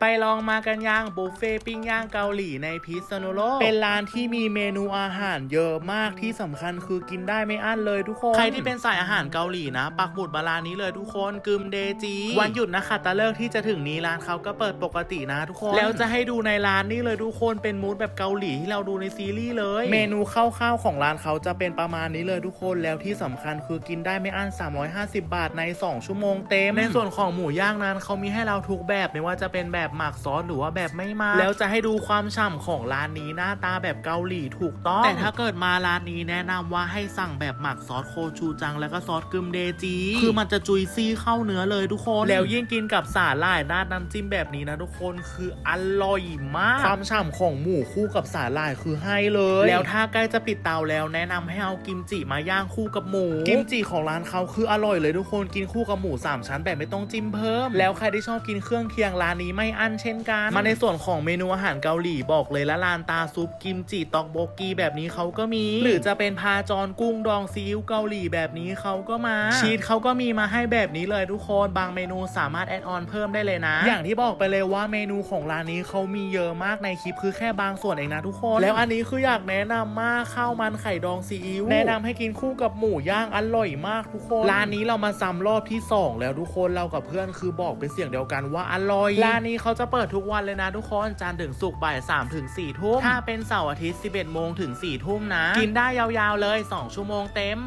ไปลองมากันย่างบุฟเฟ่ปิ้งย่างเกาหลีในพิษณุโลก เป็นร้านที่มีเมนูอาหารเยอะมากที่สำคัญคือกินได้ไม่อั้นเลยทุกคน ใครที่เป็นสายอาหารเกาหลีนะ ปักหมุดมาร้านนี้เลยทุกคนกึมเดจีวันหยุดนะคะตะเลิกที่จะถึงนี้ร้านเขาก็เปิดปกตินะทุกคน แล้วจะให้ดูในร้านนี่เลยทุกคนเป็นมูดแบบเกาหลีที่เราดูในซีรีส์เลย เมนูข้าวๆของร้านเขาจะเป็นประมาณนี้เลยทุกคนแล้วที่สำคัญคือกินได้ไม่อั้น 350 บาทใน 2 ชั่วโมงเต็มในส่วนของหมูย่างนั้นเขามีให้เราทุกแบบไม่ว่าจะเป็นแบบหมักซอสหรือว่าแบบไม่หมาแล้วจะให้ดูความฉ่ำของร้านนี้หน้าตาแบบเกาหลีถูกต้อง แต่ถ้าเกิดมาร้านนี้แนะนำว่าให้สั่งแบบหมักซอสโคชูจังแล้วก็ซอสกึมเดจี คือมันจะจุยซี่เข้าเนื้อเลยทุกคน แล้วยิ่งกินกับสาหร่ายราดน้ำจิ้มแบบนี้นะทุกคนคืออร่อยมาก ความฉ่ำของหมูคู่กับสาหร่ายคือให้เลย แล้วถ้าใกล้จะปิดเตาแล้วแนะนำให้เอากิมจิมาย่างคู่กับหมู กิมจิของร้านเขาคืออร่อยเลยทุกคนกินคู่กับหมูสามชั้นแบบไม่ต้องจิ้มเพิ่ม แล้วใครที่ชอบกินเครื่องเคียงร้านนี้ไม่อั้นเช่นกัน มาในส่วนของเมนูอาหารเกาหลีบอกเลยละลานตาซุปกิมจิตอกโบกีแบบนี้เขาก็มี หรือจะเป็นพาจอนกุ้งดองซีอิ๊วเกาหลีแบบนี้เขาก็มา ชีสเขาก็มีมาให้แบบนี้เลยทุกคนบางเมนูสามารถแอดออนเพิ่มได้เลยนะ อย่างที่บอกไปเลยว่าเมนูของร้านนี้เขามีเยอะมากในคลิปคือแค่บางส่วนเองนะทุกคน แล้วอันนี้คืออยากแนะนำมากข้าวมันไข่ดองซีอิ๊วแนะนำให้กินคู่กับหมูย่างอร่อยมากทุกคนร้านนี้เรามาซ้ำรอบที่สองแล้วทุกคนเรากับเพื่อนคือบอกเป็นเสียงเดียวกันว่าอร่อยร้านนี้เขาจะเปิดทุกวันเลยนะทุกคนจันทร์ถึงศุกร์บ่าย3ถึง4ทุ่มถ้าเป็นเสาร์อาทิตย์ 11 โมงถึง4ทุ่มนะ กินได้ยาวๆเลย 2 ชั่วโมงเต็ม